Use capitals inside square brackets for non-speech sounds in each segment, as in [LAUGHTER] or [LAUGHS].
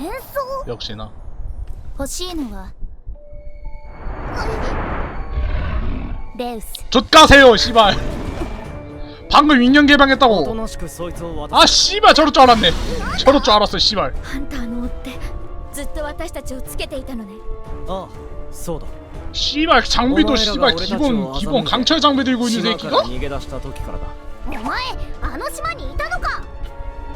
変装 역시나 欲しいのはレウス 좆가세요 씨발 방금 인형 おと 개방했다고 なしくそいつを渡 아 씨발 저럴 줄 알았네 저럴 줄 알았어 씨발 ハンターの追ってずっと私たちをつけていたのねああそうだ 씨발 장비도 お前らが 씨발 俺たちを 기본 기본 강철 장비 들고 있는 島から 새끼가? 逃げ出した時からだお前あの島にいたのかお前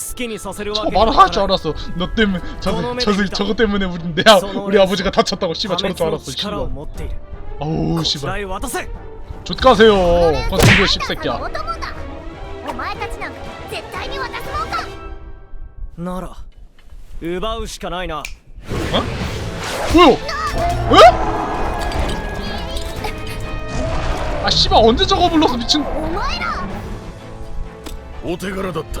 저 けにはい 말을 か 할 줄 ない 알았어 너 때문에 저, 저놈의 저, 저, 새끼다. 저거 때문에 우리 내 아, 저놈의 우리 아버지가 다쳤다고 씨발 破 저럴 줄 滅の 알았어 力を 씨발 持っている 어우 こちら 씨발 へ渡せ 좆가세요 この 건승교 レウス 씹새끼야 のお供だお前たちなんか絶対に渡すもんかなら奪うしかないな 뭐야? 에? 아 씨발 언제 저거 불러서 미친 お前らお手柄だった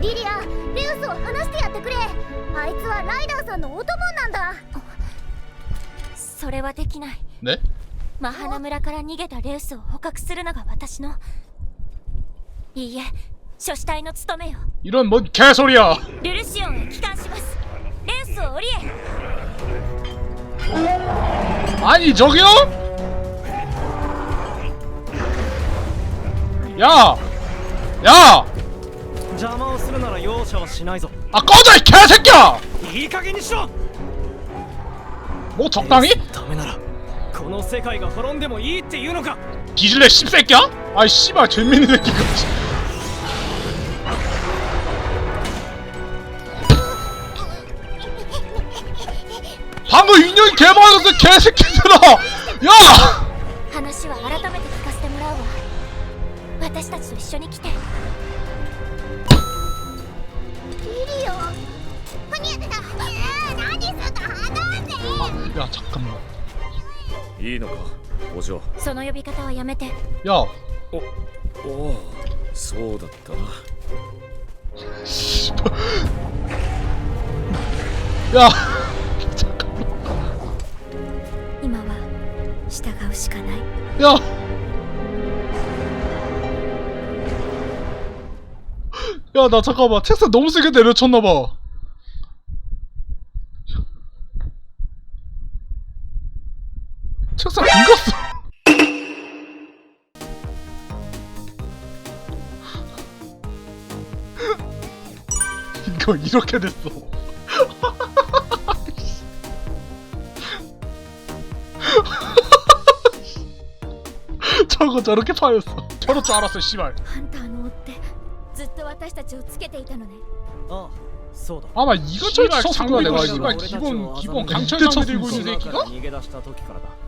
リリアレウスを話してやってくれあいつはライダーさんのお供なんだそれはできない 네? マハナ村から逃げたレウスを捕獲するのが私のいいえ諸子隊の務めよ 이런 뭔 개소리야 ルルシオンへ帰還しますレウスを降りえ 아니 저기요? 야! 야! 邪魔をするなら容赦はしないぞ 아 꺼져 이 개새끼야! いい加減にしろ 뭐 적당히? ダメならこの世界が滅んでもいいっていうのか 뒤질래 씹새끼야? 아이 씨발 재밌는 새끼가 방금 인형이 개많았어 개새끼들아! 야! 話は改めて聞かせてもらうわ私たちと一緒に来て 야 잠깐만 いいのかお嬢その呼び方はやめて 야 おおうそうだったな 씨발 야 今は従うしかない 야! 야, 나 잠깐만. 책상 너무 세게 내려쳤나봐. 책상 긁었어. 이거 이렇게 됐어. 저거 저렇게 파였어. 저럴 줄 알았어, 씨발. ハンターの追ってずっと私たちをつけていたのねああそうだ 아마 이것저것 씨발, 쳤구나 내가 장비가 이거. 씨발 기본 기본 이때 강철 장비 들고 있는 島から 새끼가? 逃げ出した時からだお前あ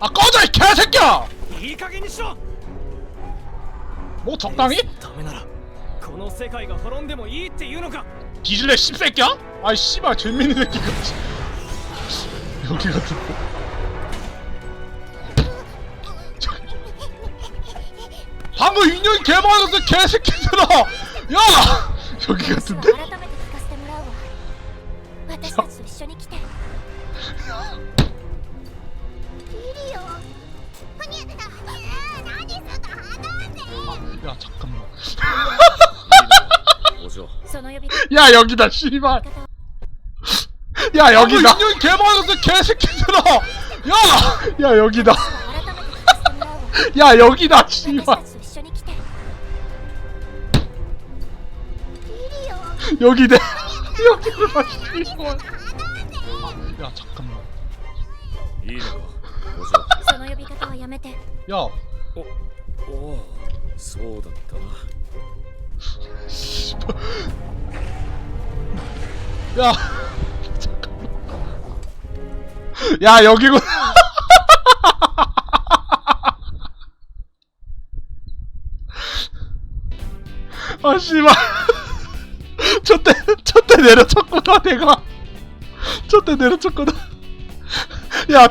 아 꺼져 이 개새끼야! いい加減にしろ 뭐 적당히? レウスのためならこの世界が滅んでもいいっていうのか 뒤질래 씹새끼야? 아이 씨발 재밌는 새끼가 여기 같은데 방금 인형이 개많아서 개새끼들아 야 여기 改 같은데? 야 잠깐만. [LAUGHS] 야 여기다 씨발. 야 여기다. 인형 개망했어 개새끼들아. 야, 야 여기다. 야 여기다 씨발. 여기다. [LAUGHS] 여기다 씨발. 야 잠깐만. 야. 어. 오. そうだったな [LAUGHS] 야 잠깐만 야 여기구나 [LAUGHS] 아 씨발 [LAUGHS] 저때 저때 내려쳤구나 내가 저때 내려쳤구나 야